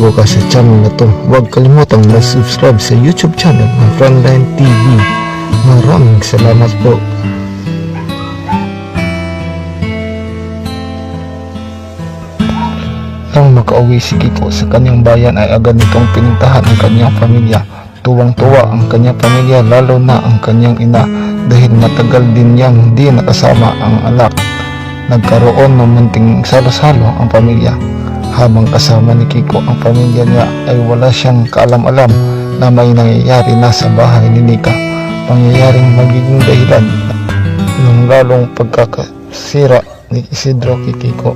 bago ka sa channel na to, huwag kalimutang mag-subscribe sa YouTube channel ng Frontline TV. Maraming salamat po. Nang makauwi si Kiko sa kanyang bayan ay agad nitong pinuntahan ang kanyang pamilya. Tuwang-tuwa ang kanyang pamilya lalo na ang kanyang ina dahil matagal din niyang di nakasama ang anak. Nagkaroon ng munting salo-salo ang pamilya. Habang kasama ni Kiko ang pamilya niya ay wala siyang kaalam-alam na may nangyayari na sa bahay ni Nika. Pangyayaring magiging dahilan ng lalong pagkakasira ni Isidro kay Kiko.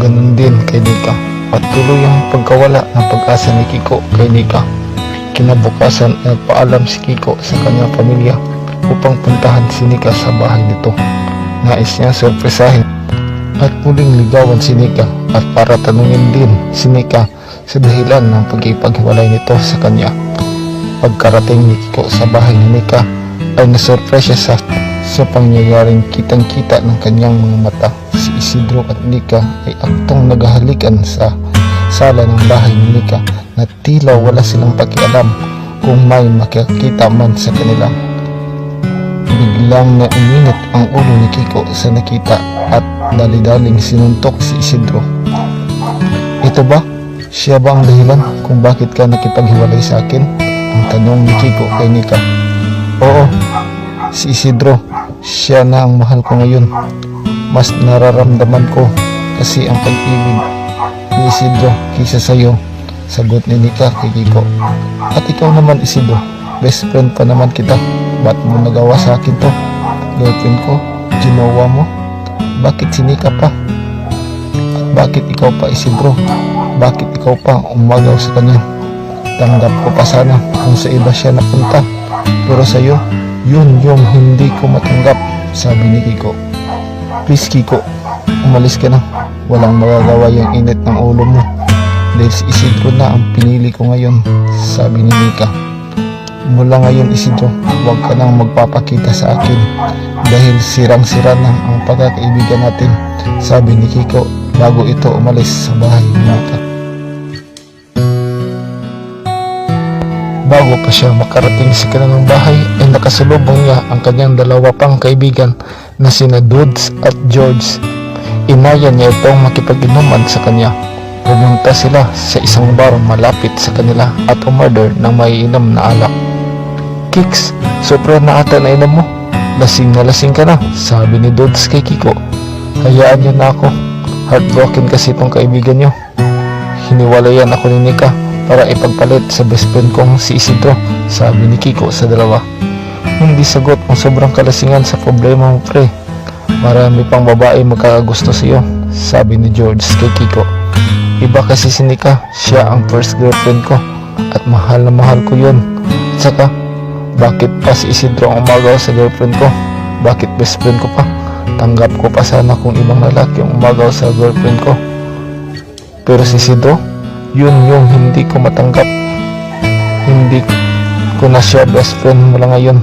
Ganon din kay Nika at tuluyang pagkawala ng pag-asa ni Kiko kay Nika. Kinabukasan ay nagpaalam si Kiko sa kanyang pamilya upang puntahan si Nika sa bahay nito. Nais niya sorpresahin at muling ligawan si Nika at para tanungin din si Nika sa dahilan ng pagkipaghiwalay nito sa kanya. Pagkarating ni Kiko sa bahay ni Nika ay nasurpresya sa sa pangyayaring kitang-kita ng kanyang mga mata. Si Isidro at Nika ay aktong naghahalikan sa sala ng bahay ni Nika na tila wala silang pakialam kung may makikita man sa kanila. Biglang naiinit ang ulo ni Kiko sa nakita at dali-daling sinuntok si Isidro. Ito ba? Siya ba ang dahilan kung bakit ka nakipaghiwalay sa akin? Ang tanong ni Kiko kay Nika. Oo, si Isidro. Siya na ang mahal ko ngayon. Mas nararamdaman ko kasi ang pag-ibig ni Isidro kaysa sa'yo. Sagot ni Nika kay Kiko. At ikaw naman Isidro, best friend pa naman kita. Ba't mo nagawa sa akin to? Girlfriend ko, ginawa mo? Bakit si Nika pa? Bakit ikaw pa Isidro? Bakit ikaw pa umagaw sa kanya? Tanggap ko pa sana kung sa iba siya napunta. Pero sa'yo, yun yung hindi ko matanggap, sabi ni Kiko. Please Kiko, umalis ka na. Walang magagawa yung init ng ulo mo. Dahil si Isidro na ang pinili ko ngayon, sabi ni Nika. Mula ngayon Isidro, huwag ka nang magpapakita sa akin dahil sirang-sira na ang pagkakaibigan natin, sabi ni Kiko bago ito umalis sa bahay ni Nika. Bago pa siya makarating sa kanilang bahay ay nakasalubong niya ang kanyang dalawa pang kaibigan na sina Dudes at George. Inaya niya itong makipag-inuman sa kanya. Pumunta sila sa isang bar malapit sa kanila at umorder ng maiinom na alak. Kicks, sobra na ata na mo. Lasing na lasing ka na, sabi ni Dudes kay Kiko. Hayaan niyo na ako. Heartbroken kasi itong kaibigan niyo. Hiniwalayan ako ni Nika para ipagpalit sa best friend kong si Isidro, sabi ni Kiko sa dalawa. Hindi sagot ang sobrang kalasingan sa problema mo pre. Marami pang babae magkakagusto sa iyo, sabi ni George kay Kiko. Iba kasi si Nika, siya ang first girlfriend ko at mahal na mahal ko yun. Saka, bakit pa si Isidro ang umagaw sa girlfriend ko? Bakit best friend ko pa? Tanggap ko pa sana kung ibang lalaki ang umagaw sa girlfriend ko. Pero si Isidro, yun yung hindi ko matanggap. Hindi ko na siya best friend mula ngayon.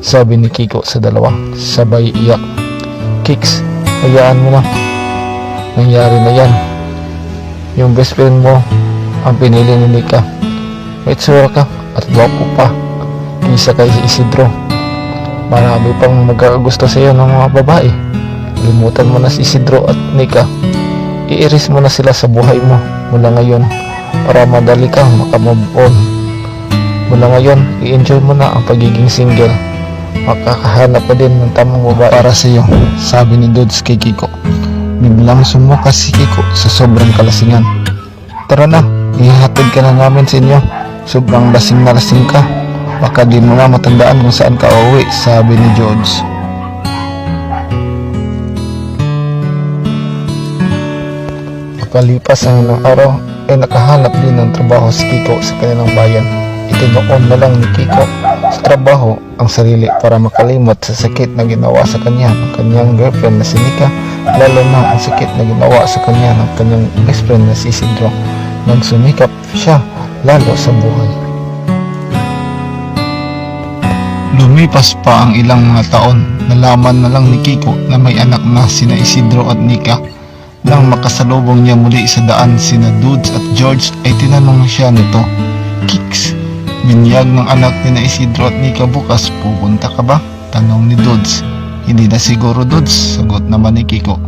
Sabi ni Kiko sa dalawa, sabay iyak. Kicks, hayaan mo na. Nangyari na yan. Yung best friend mo, ang pinili ni Nika. May tsura ka at gwapo pa. Kisa kay si Isidro. Marami pang magkakagusto sa iyo ng mga babae. Limutan mo na si Isidro at Nika. Iiris mo na sila sa buhay mo mula ngayon para madali kang makamove on. Mula ngayon, i-enjoy mo na ang pagiging single. Makakahanap ka din ng tamang babae para sa iyo, sabi ni Dudes kay Kiko. Biglang sumuka si Kiko sa sobrang kalasingan. Tara na, ihahatid ka na namin sa inyo. Sobrang lasing na lasing ka. Baka di mo na matandaan kung saan ka uuwi, sabi ni George. Pagkalipas ang ilang araw, ay nakahanap din ng trabaho si Kiko sa kanilang bayan. Itinoon na lang ni Kiko sa trabaho ang sarili para makalimot sa sakit na ginawa sa kanya ng kanyang girlfriend na si Nika, lalo na ang sakit na ginawa sa kanya ng kanyang best friend na si Isidro. Nagsumikap siya lalo sa buhay. Lumipas pa ang ilang mga taon, nalaman na lang ni Kiko na may anak na sina Isidro at Nika. Nang makasalubong niya muli sa daan sina Dudes at George ay tinanong siya nito, Kicks, binyag ng anak ni na Isidro at Nika bukas, pupunta ka ba? Tanong ni Dudes. Hindi na siguro Dudes, sagot naman ni Kiko.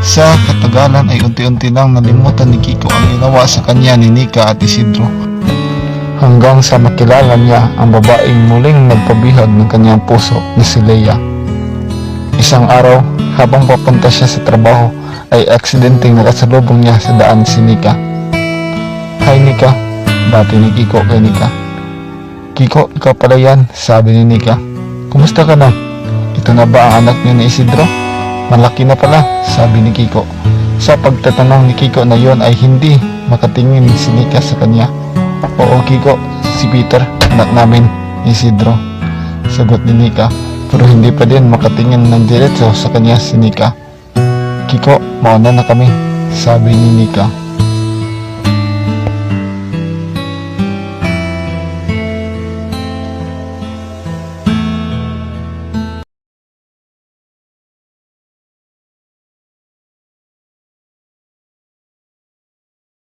Sa katagalan ay unti-unti nang nalimutan ni Kiko ang ginawa sa kanya ni Nika at Isidro. Hanggang sa makilala niya ang babaeng muling nagpabihag ng kanyang puso na si Leia. Isang araw, habang papunta siya sa trabaho, ay aksidenteng nakasalubong niya sa daan si Nika. Hi Nika, bati ni Kiko kay Nika. Kiko, ikaw pala yan, sabi ni Nika. Kumusta ka na? Ito na ba ang anak niyo ni Isidro? Malaki na pala, sabi ni Kiko. Sa pagtatanong ni Kiko na yon ay hindi makatingin si Nika sa kanya. Oo Kiko, si Peter, anak namin, Isidro. Sagot ni Nika, pero hindi pa din makatingin ng diretso sa kanya si Nika. Kiko, mauna na kami, sabi ni Nika.